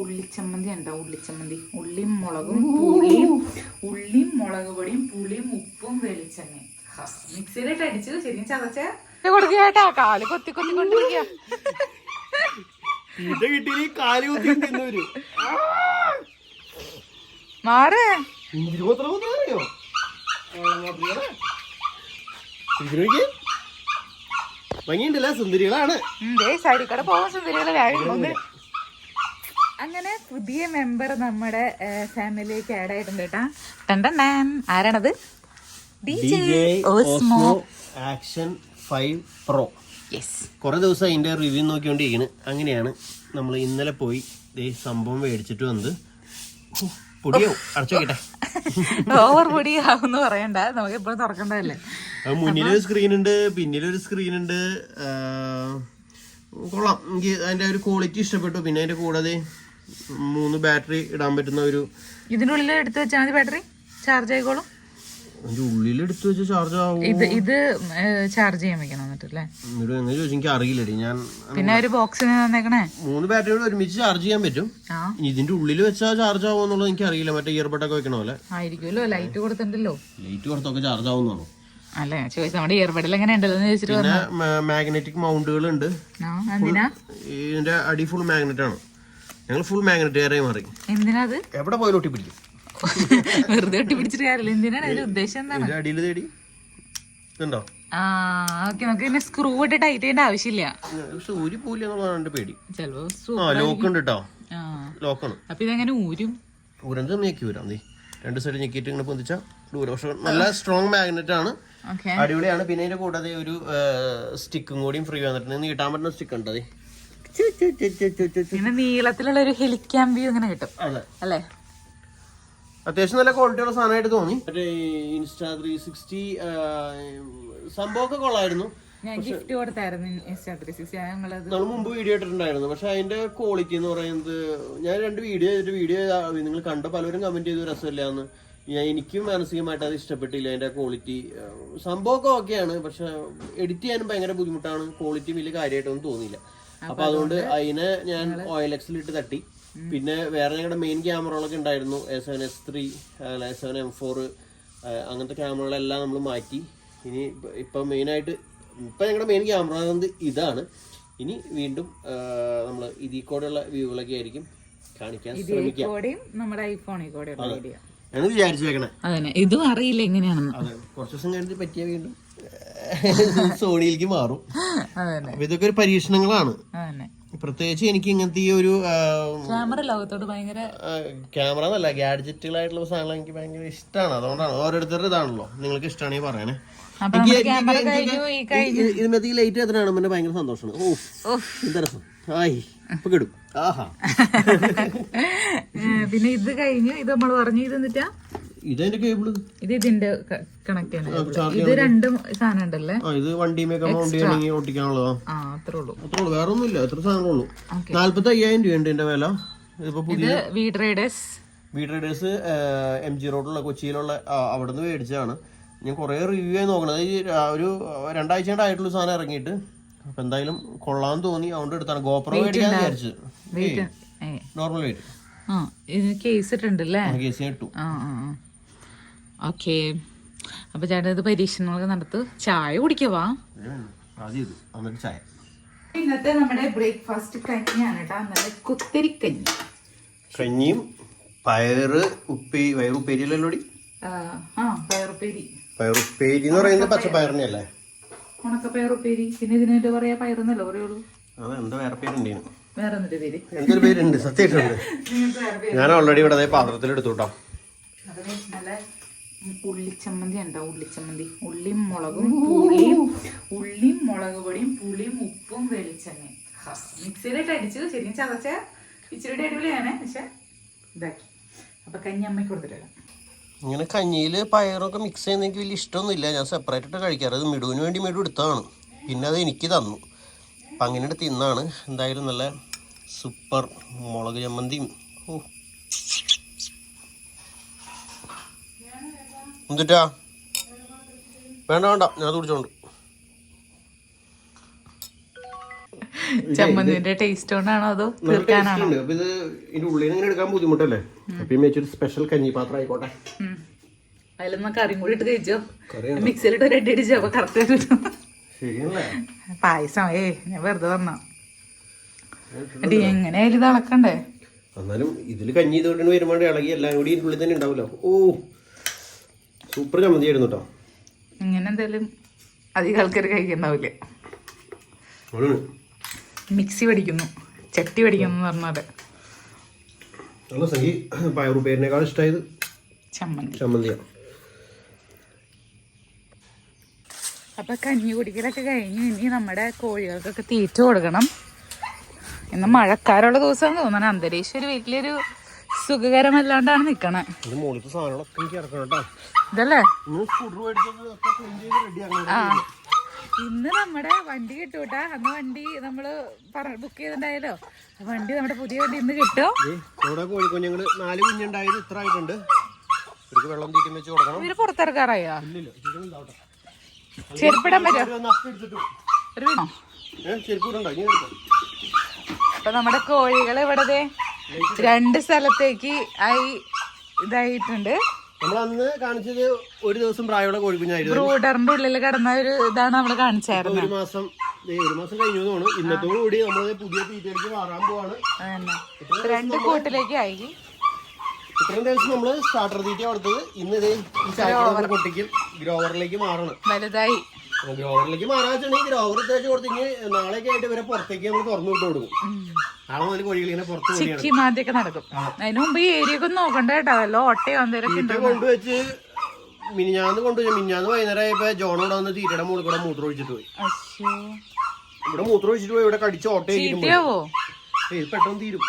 ഉള്ളിച്ചമ്മന്തി ഉണ്ടോ ഉള്ളിച്ചമ്മന്തി? ഉള്ളിയും മുളകും പുളിയും ഉള്ളിയും മുളക് പൊടിയും പുളിയും ഉപ്പും വെളിച്ചെണ്ണയും. മിക്സിയിലിട്ട് അടിച്ചു ശരിക്കും ചതച്ച കൊടുക്കാട്ടാ കാൽ കൊത്തി കൊത്തി കൊണ്ടിരിക്കുക സുന്ദരികളാണ്. സൈഡിൽ കൂടെ പോകുന്ന സുന്ദരികളെ വേഗം അങ്ങനെ പുതിയ മെമ്പർ നമ്മുടെ ഫാമിലിയിലേക്ക് ആഡ് ആയിട്ടുണ്ട് കേട്ടാ ടണ്ടൻ ആരാണത്? Osmo Action five Pro yes കുറെ ദിവസം അതിന്റെ റിവ്യൂ നോക്കിക്കൊണ്ടിരിക്കുന്നു അങ്ങനെയാണ് നമ്മൾ ഇന്നലെ പോയി സംഭവം മേടിച്ചിട്ട് വന്നത്. പൊടിയോ? പൊടിയാവും അടച്ചു ഓവർ പൊടി ആവുമെന്ന് പറയണ്ട. നമുക്ക് എപ്പോഴും തുറക്കണ്ടല്ലേ അത് മുന്നിലൊരു സ്ക്രീൻ ഉണ്ട് പിന്നിലൊരു സ്ക്രീൻ ഉണ്ട് കൊള്ളാം. എനിക്ക് അതിന്റെ ഒരു ക്വാളിറ്റി ഇഷ്ടപ്പെട്ടു. പിന്നെ അതിന്റെ കൂടാതെ മൂന്ന് ബാറ്ററി ഇടാൻ പറ്റുന്ന ഒരു ഇതിനുള്ളിൽ എടുത്തു വെച്ചാൽ മതി ബാറ്ററി? ചാർജ് ആയിക്കോളും? അതിന്റെ ഉള്ളിൽ എടുത്തു വെച്ച് ചാർജ് ആവും? ഇത് ഇത് ചാർജ് ചെയ്യാൻ വെക്കണം എന്നിട്ടല്ലേ? ഒരു എങ്ങനെ ചോദിച്ചാൽ എനിക്ക് അറിയില്ലടി ഞാൻ പിന്നെ ഒരു ബോക്സിന് തന്നേക്കണേ. മൂന്ന് ബാറ്ററിയോട് ഒരുമിച്ച് ചാർജ് ചെയ്യാൻ പറ്റും. ഇതിന്റെ ഉള്ളിൽ വെച്ചാൽ ചാർജ് ആവുമോ എന്നുള്ളത് എനിക്ക് അറിയില്ല മറ്റേ ഇയർബഡൊക്കെ വെക്കണ പോലെ. ആയിരിക്കുമല്ലോ ലൈറ്റ് കൊടുത്തിട്ടുണ്ടല്ലോ. ലൈറ്റ് കൊടുത്തൊക്കെ ചാർജ് ആവുന്നതാണോ അല്ലേ? ചോദിച്ചു നമ്മുടെ ഇയർബഡിൽ എങ്ങനെ ഉണ്ടല്ലോ ചോദിച്ചിട്ട് മാഗ്നറ്റിക് മൗണ്ടുകൾ ഉണ്ട് ഇതിന്റെ അടി ഫുൾ മാഗ്നറ്റ് ആണ്. ഞങ്ങൾ ഫുൾ മാഗ്നറ്റുകാരായി മാറി. എന്തിനാ അത് എവിടെ പോയാലും ഒട്ടി പിടിക്കും. വെറുതെ ഒട്ടി പിടിച്ചിട്ട് കാര്യമില്ല. എന്തിനാണ് അതിന്റെ ഉദ്ദേശം എന്താണ്? ഇതിന്റെ അടിയിൽ തേടി. ഇതുണ്ടോ? ആ ഓക്കെ. നമുക്ക് പിന്നെ സ്ക്രൂ ഇട്ട് ടൈറ്റ് ചെയ്യേണ്ട ആവശ്യമില്ല. പക്ഷെ ഊരി പോയില്ല എന്നുള്ളതാണ് എന്റെ പേടി. ചിലപ്പോ ആ ലോക്ക് ഉണ്ട് കേട്ടോ ആ. ലോക്കാണ് അപ്പൊ ഇതെങ്ങനെ ഊരും? ഞെക്കി വരാം നീ രണ്ട് സൈഡ് ഞെക്കിയിട്ട് ഇങ്ങനെ പൊന്തിച്ച ദൂരം പക്ഷെ നല്ല സ്ട്രോങ് മാഗ്നറ്റ് ആണ്. ഓക്കെ. അടിപൊളിയാണ്. പിന്നെ ഇതിന്റെ കൂടാതെ ഒരു സ്റ്റിക്കും കൂടിയും ഫ്രീ വന്നിട്ടുണ്ട്. നീട്ടാൻ പറ്റുന്ന സ്റ്റിക്ക് ഉണ്ട് അതെ ഇങ്ങനെ നീളത്തിലുള്ള ഒരു ഹെലിക്യാം വ്യൂ ഇങ്ങനെ കിട്ടും. അതെ. അല്ലേ? അത്യാവശ്യം നല്ല ക്വാളിറ്റിയുള്ള സാധനമായിട്ട് തോന്നി. മറ്റേ ഇൻസ്റ്റാ ത്രീ സിക്സ്റ്റി സംഭവമൊക്കെ കൊള്ളായിരുന്നു. ഞാൻ ഗിഫ്റ്റ് കൊടുത്തായിരുന്നു ഇൻസ്റ്റാ ത്രീ സിക്സ്റ്റി നമ്മൾ മുമ്പ് വീഡിയോ ഇട്ടിട്ടുണ്ടായിരുന്നു. പക്ഷെ അതിന്റെ ക്വാളിറ്റി എന്ന് പറയുന്നത് ഞാൻ രണ്ട് വീഡിയോ ചെയ്തിട്ട് വീഡിയോ നിങ്ങൾ കണ്ട പലരും കമന്റ് ചെയ്തു രസമില്ല എന്ന് ഞാൻ എനിക്കും മാനസികമായിട്ട് അത് ഇഷ്ടപ്പെട്ടില്ല അതിന്റെ ക്വാളിറ്റി സംഭവമൊക്കെ ഓക്കെയാണ് പക്ഷെ എഡിറ്റ് ചെയ്യാനും ഭയങ്കര ബുദ്ധിമുട്ടാണ്. ക്വാളിറ്റി വലിയ കാര്യമായിട്ടൊന്നും തോന്നിയില്ല. അപ്പൊ അതുകൊണ്ട് അതിനെ ഞാൻ ഓയിൽ എക്സിൽ ഇട്ട് തട്ടി പിന്നെ വേറെ ഞങ്ങളുടെ മെയിൻ ക്യാമറകളൊക്കെ ഉണ്ടായിരുന്നു. A seven S three A seven M four അങ്ങനത്തെ ക്യാമറകളെല്ലാം നമ്മൾ മാറ്റി. ഇനി ഇപ്പൊ മെയിനായിട്ട് ഇപ്പൊ ഞങ്ങളുടെ മെയിൻ ക്യാമറ ഇതാണ്. ഇനി വീണ്ടും നമ്മൾ ഇതിൽ കൂടെയുള്ള വ്യൂകളൊക്കെ ആയിരിക്കും കാണിക്കാൻ ശ്രമിക്കാം ആണ് വിചാരിച്ചു വെക്കണേ. ഇതും അറിയില്ല എങ്ങനെയാണെന്ന്. കുറച്ച് ദിവസം കഴിഞ്ഞിട്ട് പറ്റിയ വീണ്ടും. സോണിയിലേക്ക് മാറും. അപ്പൊ ഇതൊക്കെ ഒരു പരീക്ഷണങ്ങളാണ്. പ്രത്യേകിച്ച് എനിക്ക് ഇങ്ങനത്തെ ഈ ഒരു ക്യാമറ ലോകത്തോട് ഭയങ്കര ക്യാമറ എന്നല്ല ഗാഡ്ജറ്റുകളായിട്ടുള്ള സാധനങ്ങൾ എനിക്ക് ഭയങ്കര ഇഷ്ടമാണ് അതുകൊണ്ടാണ് ഓരോരുത്തരുടെ ഇതാണല്ലോ. നിങ്ങൾക്ക് ഇഷ്ടമാണെങ്കിൽ പറയണേ. ഈ ഇതിനകത്ത് ലൈറ്റ് എത്ര കാണുമ്പോൾ ഭയങ്കര സന്തോഷമാണ്. ഓ രസം. ആയി. ഇപ്പൊ കിടും. ആഹാ. പിന്നെ ഇത് കഴിഞ്ഞു. ഇത് നമ്മൾ പറഞ്ഞു ഇത് എന്നിട്ടാ? ഇതെന്റെ കേബിൾ ഇത് ഇതിന്റെ കണക്ട് ചെയ്യണം ഇത് രണ്ടും സാധനം ഉണ്ടല്ലേ? ഇത് വണ്ടി മൗണ്ട് ചെയ്യണമെങ്കിൽ ഓട്ടിക്കാനുള്ളതാ. അത്രേ ഉള്ളൂ. അത്രേ ഉള്ളൂ. വേറെ ഒന്നുമില്ല എത്ര സാധനങ്ങളുള്ളൂ. നാല്പത്തി അയ്യായിരം രൂപയുണ്ട് ഇതിന്റെ വില. ഇതിപ്പോ പുതിയ ഇത് weed riders V traders M G റോഡിലുള്ള കൊച്ചിയിലുള്ള അവിടെ നിന്ന് മേടിച്ചതാണ്. ഞാൻ കുറേ റിവ്യൂ ആയി നോക്കണത്. ഈ ഒരു രണ്ടാഴ്ച ആയിട്ടുള്ള സാധനം ഇറങ്ങിയിട്ട്. അപ്പൊ എന്തായാലും കൊള്ളാൻ തോന്നി. അതുകൊണ്ട് എടുത്താണ്. ഗോപ്രോ മേടിക്കാൻ വിചാരിച്ചത് വെയിറ്റ് നോർമൽ വെയിറ്റ് ആ ഇത് കേസ് ഇട്ടുണ്ടല്ലേ കേസ് ഇട്ടു. ഓക്കെ. അപ്പൊ ചേട്ടൻ ഇത് പരീക്ഷണങ്ങളൊക്കെ നടത്തു ചായ കുടിക്കവാ ഇന്നത്തെ നമ്മുടെ ബ്രേക്ക്ഫാസ്റ്റ് കഞ്ഞിയാണ് കേട്ടോ. നല്ല കുത്തരിക്കഞ്ഞി. കഞ്ഞിയും പയറ് ഉപ്പി പയറുപ്പേരി ആ ആ പയറുപ്പേരി പയറുപ്പേരി എന്ന് പറയുന്നത് പച്ചപ്പയറിനെ അല്ലേ? ഉണക്ക പയറുപ്പേരി പിന്നെ ഇതിനായിട്ട് പറയാ പയറെന്നല്ലോ പറയുള്ളൂ? അതെന്താ വേറെ പേരുണ്ടേനു പേര്? എന്തൊരു പേരുണ്ട്? സത്യമായിട്ടുണ്ട് ഞാൻ ഓൾറെഡി ഇവിടെ പാത്രത്തിൽ എടുത്തു കേട്ടോ. അതിന് നല്ല ഉള്ളിച്ചമ്മന്തി ഉണ്ടോ ഉള്ളിച്ചമ്മന്തി. ഉള്ളിയും മുളകും പുളിയും ഉള്ളിയും മുളക് പൊടിയും പുളിയും ഉപ്പും വെളിച്ചെണ്ണയും. മിക്സിയിലിട്ട് അടിച്ചു ശരിക്കും ചതച്ച ഇച്ചിരി അടിപൊളിയാണ്. പക്ഷെ ഇതാക്കി. അപ്പൊ കഞ്ഞി അമ്മയ്ക്ക് കൊടുത്തിട്ടില്ല. ഇങ്ങനെ കഞ്ഞിയിൽ പയറൊക്കെ മിക്സ് ചെയ്യുന്ന എനിക്ക് വലിയ ഇഷ്ടമൊന്നുമില്ല. ഞാൻ സെപ്പറേറ്റ് ഇട്ട് കഴിക്കാറ്. അത് മിടുവിന് വേണ്ടി മിടു എടുത്തതാണ്. പിന്നെ അത് എനിക്ക് തന്നു. അപ്പം അങ്ങനെ എടുത്ത് തിന്നാണ്. എന്തായാലും നല്ല സൂപ്പർ മുളക് ചമ്മന്തിയും. ഓ എന്തിട്ടാ? വേണ്ട വേണ്ട. ഞാൻ അത് കുടിച്ചോണ്ട്. ചമ്മന്തിന്റെ ടേസ്റ്റ് കൊണ്ടാണോ അതോ നല്ല taste അപ്പൊ ഇത് ഇതിന്റെ ഉള്ളിൽ നിന്ന് ഇങ്ങനെ എടുക്കാൻ ബുദ്ധിമുട്ടല്ലേ? അപ്പൊ ഈ വെച്ചൊരു സ്പെഷ്യൽ ആയിക്കോട്ടെ. അതിലൊന്ന് കറിയും കൂടി ഇട്ട് കഴിച്ചോ? കറി മിക്സിയിലിട്ട് ഒരു അടി അടിച്ചോ? അപ്പൊ കറക്റ്റ് കിട്ടും ശരിയല്ലേ? പായസം. ഏ ഞാൻ വെറുതെ വന്ന എടി എങ്ങനെയായാലും ഇത് അളക്കണ്ടേ? എന്നാലും ഇതിൽ കഞ്ഞി വരുമ്പോൾ ഇളകി എല്ലാം കൂടി ഇതിന്റെ ഉള്ളിൽ തന്നെ ഉണ്ടാവില്ല ഓ സൂപ്പർ ചമ്മന്തി ആയിരുന്നു കേട്ടോ. ഇങ്ങനെ എന്തായാലും അധികം ആൾക്കാർ കഴിക്കുന്നാവില്ല. മിക്സി പഠിക്കുന്നു ചട്ടി പഠിക്കുന്നു എന്ന് പറഞ്ഞാൽ. നല്ല സംഗി. പയറുപേരിനേക്കാൾ ഇഷ്ടമായത് ചമ്മന്തി. ചമ്മന്തിയാണ് അപ്പൊ കഞ്ഞി കുടിക്കലൊക്കെ കഴിഞ്ഞ് ഇനി നമ്മുടെ കോഴികൾക്കൊക്കെ തീറ്റ കൊടുക്കണം. ഇന്ന് മഴക്കാരുള്ള ദിവസം തോന്നണം അന്തരീക്ഷം ഒരു വലിയൊരു സുഖകരമല്ലാണ്ടാണ് നിക്കണേ. ഇതല്ലേ? ഇന്ന് ആ. നമ്മുടെ വണ്ടി കിട്ടൂട്ടാ. അന്ന് വണ്ടി നമ്മൾ ബുക്ക് ചെയ്തിട്ടുണ്ടായല്ലോ. ആ വണ്ടി നമ്മുടെ പുതിയ വണ്ടി ഇന്ന് കിട്ടും. ഇവിടെ നാല് കുഞ്ഞുണ്ടായത് ഇത്ര ആയിട്ടുണ്ട്. ഇവർക്ക് വെള്ളം തീറ്റം വെച്ച് കൊടുക്കണം. ഇവർ പുറത്തിറക്കാറായോ. ചെരുപ്പിടാൻ പറ്റുമോ അപ്പം നമ്മുടെ കോഴികൾ ഇവിടെ രണ്ട് സ്ഥലത്തേക്ക് ആയി ഇതായിട്ടുണ്ട്. നമ്മൾ അന്ന് കാണിച്ചത് ഒരു ദിവസം പ്രായമുള്ള കോഴിക്കുഞ്ഞായിരുന്നു. ബ്രൂഡറിന്റെ ഉള്ളിൽ കിടന്ന ഒരു ഇതാണ് നമ്മൾ കാണിച്ചായിരുന്നു ഒരു മാസം ഒരു മാസം കഴിഞ്ഞു തോന്നുന്നു. ഇന്നത്തോടു കൂടി നമ്മൾ പുതിയ തീറ്റയിലേക്ക് മാറാൻ പോവാണ്. രണ്ട് കൂട്ടിലേക്ക് ആയി. ഇത്രയും ദിവസം നമ്മൾ സ്റ്റാർട്ടർ തീറ്റ കൊടുത്തത് ഇന്ന് ഇതേ ഈ ചായക്കട പൊട്ടിക്കും ഗ്രോവറിലേക്ക് മാറണം. വലുതായി. ഗ്രോവറിലേക്ക് മാറാൻ വെച്ചിട്ടുണ്ടെങ്കിൽ ഗ്രോവർ തേച്ച് കൊടുത്തെങ്കിൽ നാളെയൊക്കെ ആയിട്ട് ഇവരെ പുറത്തേക്ക് നമ്മൾ തുറന്നു വിട്ടു കൊടുക്കും. നാളെ മുതൽ കോഴികൾ ഇങ്ങനെ പുറത്ത് ചിക്കി മാതിയൊക്കെ നടക്കും. അതിനു മുമ്പ് ഈ ഏരിയ ഒക്കെ നോക്കണ്ട കേട്ടോ. വല്ല ഓട്ടയോ എന്തേലൊക്കെ തീറ്റ കൊണ്ടുവച്ച് മിനിഞ്ഞാന്ന് കൊണ്ടുപോയി മിനിഞ്ഞാന്ന് വൈകുന്നേരം ആയപ്പോ ഇവിടെ വന്ന് തീറ്റയുടെ മുകളിൽ കൂടെ മൂത്രം ഒഴിച്ചിട്ട് പോയി. ഇവിടെ മൂത്രം ഒഴിച്ചിട്ട് പോയി. ഇവിടെ കടിച്ച് ഓട്ടയായിരിക്കും ഏത് പെട്ടെന്ന് തീരും.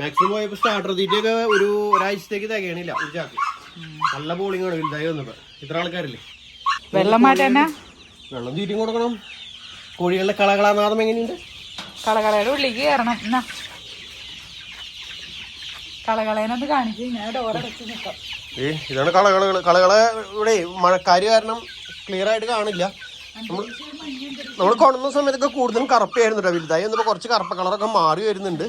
മാക്സിമം പോയപ്പോ സ്റ്റാർട്ടർ തീറ്റയൊക്കെ ഒരു ഒരാഴ്ചത്തേക്ക് തികയണില്ല. ഒരു ചാക്ക്. നല്ല ബോളിംഗ് ആണ് വലുതായി വന്നപ്പോ ഇത്ര ആൾക്കാരില്ലേ? വെള്ളം മാറ്റാനാ? വെള്ളം തീറ്റയും കൊടുക്കണം. കോഴികളുടെ കളകളാനാദം എങ്ങനെയുണ്ട്? കളകളയുടെ ഉള്ളിലേക്ക് കയറണം. എന്നാ. കളകളേനൊന്ന് കാണിച്ച് ഞാൻ ഡോറടച്ച് നിൽക്കാം. ഏ ഇതാണ് കളകളകൾ കളകളെ ഇവിടെ മഴക്കാര് കാരണം ക്ലിയർ ആയിട്ട് കാണില്ല. നമ്മൾ കൊണ്ടുവന്ന സമയത്തൊക്കെ കൂടുതലും കറുപ്പായിരുന്നു കേട്ടോ വലുതായി. വന്നപ്പോൾ കുറച്ച് കറുപ്പ കളറൊക്കെ മാറി വരുന്നുണ്ട്.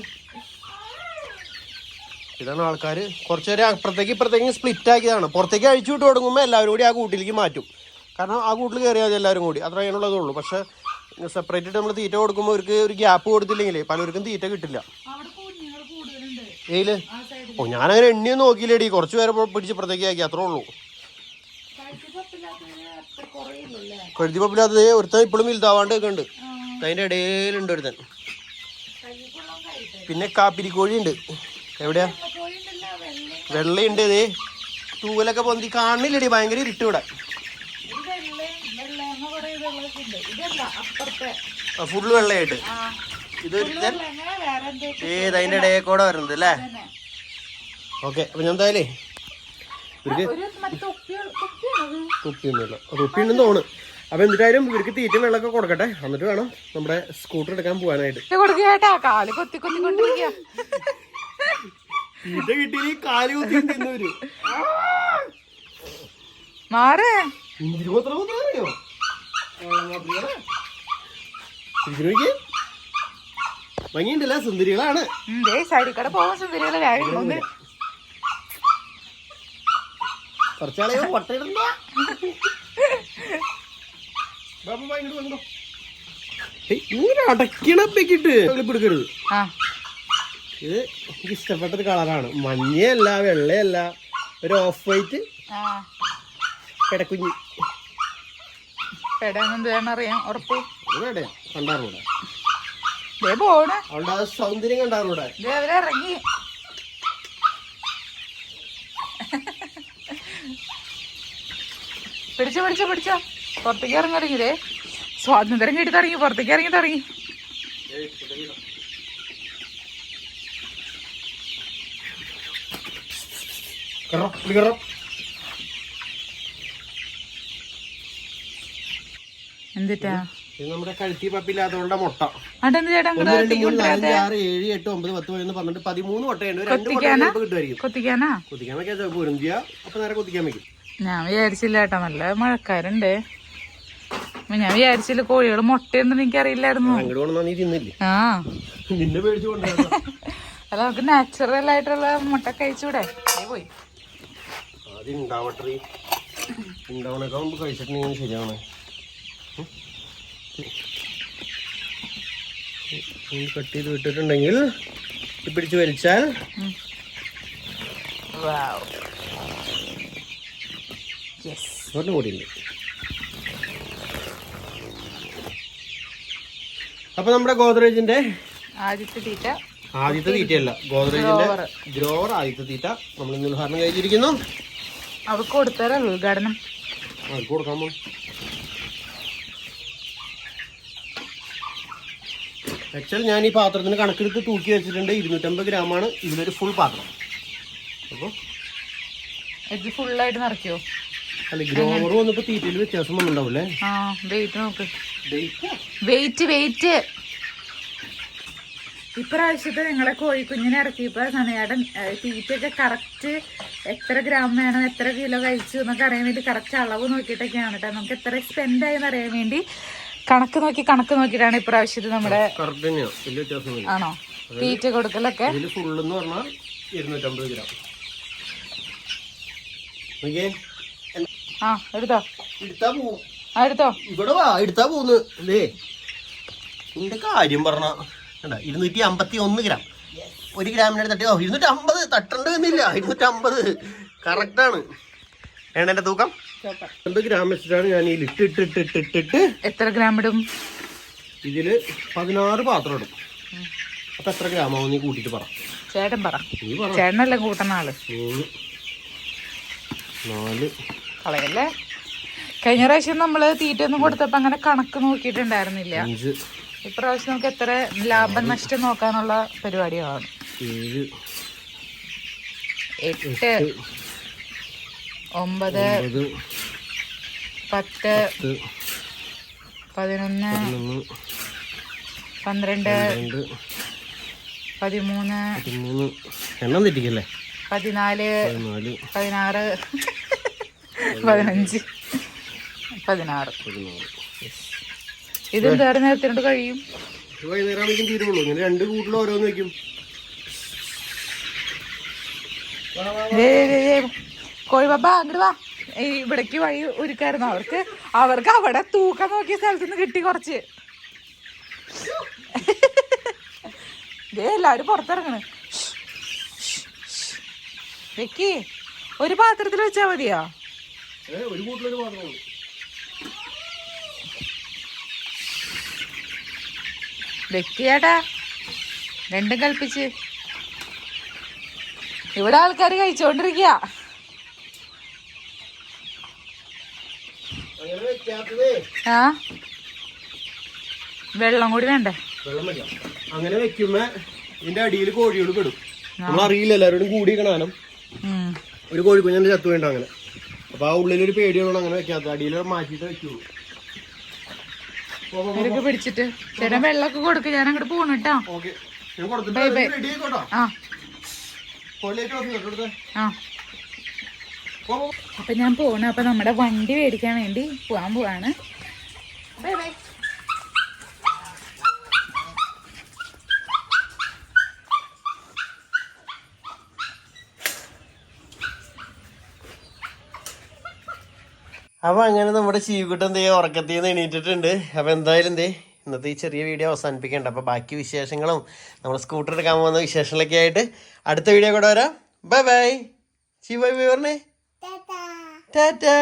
ഇതാണ് ആൾക്കാർ കുറച്ച് നേരം അപ്പുറത്തേക്ക് ഇപ്പുറത്തേക്ക് സ്പ്ലിറ്റ് ആക്കിയതാണ്. പുറത്തേക്ക് അഴിച്ചു വിട്ട് തുടങ്ങുമ്പോൾ എല്ലാവരും കൂടി ആ കൂട്ടിലേക്ക് മാറ്റും. കാരണം ആ കൂട്ടിൽ കയറിയാൽ എല്ലാവരും കൂടി. അത്ര അതിനുള്ളതേ ഉള്ളൂ പക്ഷേ സെപ്പറേറ്റ് ആയിട്ട് നമ്മൾ തീറ്റ കൊടുക്കുമ്പോൾ അവർക്ക് ഒരു ഗ്യാപ്പ് കൊടുത്തില്ലെങ്കിൽ പലർക്കും തീറ്റ കിട്ടില്ല. ഏയിൽ? ഓ ഞാനങ്ങനെ എണ്ണിയൊന്നും നോക്കിയില്ലേടി. കുറച്ച് പേരെ പിടിച്ച് പ്രത്യേകമാക്കി അത്രേ ഉള്ളൂ. കഴുതി പപ്പില്ലാത്തത് ഒരുത്തൻ ഇപ്പോഴും വലുതാവാണ്ട് ഉണ്ട്. അതിന്റെ ഇടയിലുണ്ട് ഒരുത്തൻ. പിന്നെ കാപ്പിരിക്കോഴി ഉണ്ട് എവിടെയാ വെള്ളയുണ്ട് ഇതേ തൂവലൊക്കെ പൊന്തി കാണില്ലടി. ഭയങ്കര ഇരുട്ട് ഇവിടെ ഇത് വെള്ളയും വെള്ളയെന്ന് കുറെ ഇതുള്ളതൊക്കെ ഉണ്ട് ഇതല്ല അപ്പുറത്തെ ഫുള്ള് വെള്ളയായിട്ട്. ആ ഇത് ഏത് അതിന്റെ ഇടയിൽ കൂടെ വരുന്നത് അല്ലേ? ഓക്കെ അപ്പൊ ഞാൻ എന്തായാലേ ഇവർക്ക് തുപ്പിയൊന്നുമില്ല. തുപ്പിയുണ്ടെന്ന് തോന്നുന്നു. അപ്പൊ എന്തായാലും ഇവർക്ക് തീറ്റ വെള്ളമൊക്കെ കൊടുക്കട്ടെ. എന്നിട്ട് വേണം നമ്മുടെ സ്കൂട്ടർ എടുക്കാൻ പോകാനായിട്ട്. തീറ്റ കിട്ടി കാൽ കുത്തി തിന്നവര് മാറ്. ഇന്ദിര മാത്രം മാത്രം അറിയോ? ഇതിനൊക്കെ ഭംഗിയുണ്ടല്ല? സുന്ദരികളാണ്. ഉം, ദേ സൈഡിൽ കൂടെ പോകുന്ന സുന്ദരികളെ വേഗം ഒന്ന് കുറച്ചാളെ പൊട്ടയിടണ്ട. ഇങ്ങനെ അടക്കിണപ്പിക്കിട്ട് എടുക്കരുത് ആ. ഇത് എനിക്ക് ഇഷ്ടപ്പെട്ടൊരു കളറാണ്. മഞ്ഞയല്ല വെള്ളയല്ല. ഒരു ഓഫ് വൈറ്റ് പെടക്കുഞ്ഞി. പെടാൻ അറിയാം ഉറപ്പ്. ഇവിടെ കണ്ടാറൂടെ? അവളുടെ സൗന്ദര്യം കണ്ടാറൂടെ? ഇറങ്ങി. പിടിച്ചോ പിടിച്ചോ പിടിച്ചോ. പുറത്തേക്ക് ഇറങ്ങി തുടങ്ങിയില്ലേ സ്വാതന്ത്ര്യം കിട്ടി തുടങ്ങി പുറത്തേക്ക് ഇറങ്ങി തുടങ്ങി. എന്തിട്ടാ? ഇത് നമ്മുടെ കഴുത്തി മുട്ട. ഒന്ന് രണ്ട് ഒറ്റയ്ക്ക് മൂന്ന് നാല് കൊണ്ടുവരാതെ ആറ് ഏഴ് എട്ട് ഒമ്പത് പത്ത് പതിനൊന്ന് പന്ത്രണ്ട് പതിമൂന്ന് മുട്ടയുണ്ട്. ഒരു രണ്ട് മുട്ട കൊത്തിക്കാനാ? ചിലപ്പോൾ കിട്ടുമായിരിക്കും. കൊത്തിക്കാനാ? കുത്തിക്കാൻ വെക്കാൻ ചിലപ്പോൾ പൊരുന്തിയ അപ്പൊ നേരെ കുത്തിക്കാൻ വെക്കും. ഞാൻ വിചാരിച്ചില്ല ഏട്ടാ നല്ല മഴക്കാരുണ്ട്. ഞാൻ വിചാരിച്ചില്ല കോഴികൾ മുട്ടയെന്ന് എനിക്കറിയില്ലായിരുന്നു. അങ്ങോട്ട് കൊണ്ടുവന്നാ നീ തിന്നില്ലേ? ആ. നിന്നെ പേടിച്ചു കൊണ്ടുവരാ അല്ല നമുക്ക് നാച്ചുറൽ ആയിട്ടുള്ള മുട്ട കഴിച്ചൂടെ? ദേ പോയി. ആദ്യം ഉണ്ടാവട്ടെ ഉണ്ടാവണേക്കാൾ മുമ്പ് കഴിച്ചിട്ടുണ്ടെങ്കിൽ ശരിയാണ്. കട്ട് ചെയ്ത് വിട്ടിട്ടുണ്ടെങ്കിൽ പിടിച്ച് വലിച്ചാൽ കൂടിയുണ്ട് അപ്പൊ നമ്മുടെ ഗോദ്രേജിന്റെ ആദ്യത്തെ തീറ്റ. ആദ്യത്തെ തീറ്റയല്ല. ഗോദ്രേജിന്റെ ഗ്രോവർ ആദ്യത്തെ തീറ്റ നമ്മൾ ഇന്ന് ഉദാഹരണം കഴിച്ചിരിക്കുന്നു അവർക്ക് കൊടുത്താലോ ഉദ്ഘാടനം അവർക്ക് കൊടുക്കാൻ പോകും ആക്ച്വൽ ഞാൻ ഈ പാത്രത്തിന് കണക്കെടുത്ത് തൂക്കി വെച്ചിട്ടുണ്ട്. ഇരുന്നൂറ്റമ്പത് ഗ്രാമാണ് ഇതിലൊരു ഫുൾ പാത്രം. അപ്പോൾ ഇത് ഫുള്ളായിട്ട് നിറയ്ക്കോ? അല്ല ഗ്രോവർ വന്നപ്പോൾ തീറ്റയിൽ വ്യത്യാസം വന്നിട്ടുണ്ടാവില്ലേ ആ വെയിറ്റ് നോക്ക്. വെയിറ്റ് വെയിറ്റ് ഇപ്രാവശ്യത്തെ ഞങ്ങളെ കോഴിക്കുഞ്ഞിനെ ഇറക്കിയപ്പോ സനയാടൻ തീറ്റയൊക്കെ കറക്റ്റ് എത്ര ഗ്രാം വേണം എത്ര കിലോ കഴിച്ചു എന്നൊക്കെ അറിയാൻ വേണ്ടി കറക്റ്റ് അളവ് നോക്കിയിട്ടൊക്കെയാണ് കേട്ടോ നമുക്ക് എത്ര സ്പെൻഡ് ആയെന്ന് അറിയാൻ വേണ്ടി കണക്ക് നോക്കി കണക്ക് നോക്കിയിട്ടാണ് ഇപ്രാവശ്യത്തെ നമ്മുടെ ആണോ? തീറ്റ കൊടുക്കലൊക്കെ? പറഞ്ഞാൽ ഇരുന്നൂറ്റമ്പത് ഗ്രാം. ആ എടുത്തോ? എടുത്താ പോവും. ആ എടുത്തോ? ഇവിടെ വാ എടുത്താ പോന്ന് നിന്റെ കാര്യം പറഞ്ഞ കണ്ടാ ഇരുന്നൂറ്റി അമ്പത്തി ഒന്ന് ഗ്രാം. ഒരു ഗ്രാമിനെ തട്ടി ഇരുന്നൂറ്റി അമ്പത് തട്ടണ്ട എന്നില്ല ഇരുന്നൂറ്റി അമ്പത് കറക്റ്റാണ് വേണ്ട എന്റെ തൂക്കം? രണ്ട് ഗ്രാം വെച്ചിട്ടാണ് ഞാൻ ഈ ലിറ്റ് ഇട്ടിട്ടിട്ടിട്ടിട്ടിട്ട് എത്ര ഗ്രാം ഇടും? ഇതിൽ പതിനാറ് പാത്രം ഇടും. അപ്പൊ എത്ര ഗ്രാമാവും നീ കൂട്ടിട്ട് പറ. ചേട്ടൻ പറ. നീ പറ. ചേട്ടനല്ലേ കൂട്ടുന്ന ആൾ? നാല്. കളയല്ലേ? കഴിഞ്ഞ പ്രാവശ്യം നമ്മൾ തീറ്റ ഒന്നും കൊടുത്തപ്പോ അങ്ങനെ കണക്ക് നോക്കിയിട്ടുണ്ടായിരുന്നില്ല. ഇപ്രാവശ്യം നമുക്ക് എത്ര ലാഭം നഷ്ടം നോക്കാനുള്ള പരിപാടിയാണ്. ഏഴ്. എട്ട്. ഒമ്പത് പത്ത് പതിനൊന്ന് പന്ത്രണ്ട് രണ്ട് പതിമൂന്ന് എണ്ണം തെറ്റിക്കല്ലേ? പതിനാല് പതിനാറ് പതിനഞ്ച് പതിനാറ്. ഇത്. ഇതെന്താ നേരത്തിനോട് കഴിയും? വൈകുന്നേരം ആണെങ്കിലും തീരുള്ളൂ. ഇങ്ങനെ രണ്ട് കൂട്ടിൽ ഓരോന്ന് വെക്കും. കോഴി ബാബ അങ്ങോട്ട് വാ. ഈ ഇവിടേക്ക് വഴി ഒരുക്കായിരുന്നു. അവർക്ക് അവർക്ക് അവിടെ തൂക്കം നോക്കിയ സ്ഥലത്ത് നിന്ന് കിട്ടി കുറച്ച്. ദേ എല്ലാവരും പുറത്തിറങ്ങണ്. വെക്കി ഒരു പാത്രത്തിൽ വെച്ചാ മതിയോ? വെക്കിയാടാ രണ്ടും കൽപ്പിച്ച്. ഇവിടെ ആൾക്കാർ കഴിച്ചോണ്ടിരിക്കുക അങ്ങനെ വെക്കാത്തതേ ആ? വെള്ളം കൂടി വേണ്ടേ? വെള്ളം അങ്ങനെ വെക്കുമ്പോ ഇതിന്റെ അടിയിൽ കോഴികൾ പെടും. നമ്മൾ അറിയില്ല എല്ലാവരോടും കൂടി കാണാനും ഒരു കോഴിക്കുഞ്ഞിന്റെ ചത്തു വേണ്ട അങ്ങനെ. അപ്പൊ ആ ഉള്ളിലൊരു പേടിയുള്ളൂ അങ്ങനെ വെക്കാത്ത. അടിയിൽ മാറ്റിട്ട് വെക്കുള്ളൂ പിടിച്ചിട്ട്. ചേട്ടൻ വെള്ളമൊക്കെ കൊടുക്ക. ഞാൻ അങ്ങോട്ട് പോണു കേട്ടോ. Bye, bye. ആ. അപ്പൊ ഞാൻ പോണ. അപ്പൊ നമ്മുടെ വണ്ടി മേടിക്കാൻ വേണ്ടി പോവാൻ പോവാണ്. ബൈ ബൈ അപ്പൊ അങ്ങനെ നമ്മുടെ ചീവിക്കുട്ടൻ എന്തേ ഉറക്കത്തിൽ നിന്ന് എണീറ്റിട്ടുണ്ട്. അപ്പൊ എന്തായാലും എന്തേ ഇന്നത്തെ ഈ ചെറിയ വീഡിയോ അവസാനിപ്പിക്കേണ്ട. അപ്പൊ ബാക്കി വിശേഷങ്ങളും നമ്മൾ സ്കൂട്ടർ എടുക്കാൻ പോകുന്ന വിശേഷങ്ങളൊക്കെ ആയിട്ട് അടുത്ത വീഡിയോ കൂടെ വരാം. ബൈ ബൈ ചീ ബൈ ബൈ പറഞ്ഞേ ടാറ്റാ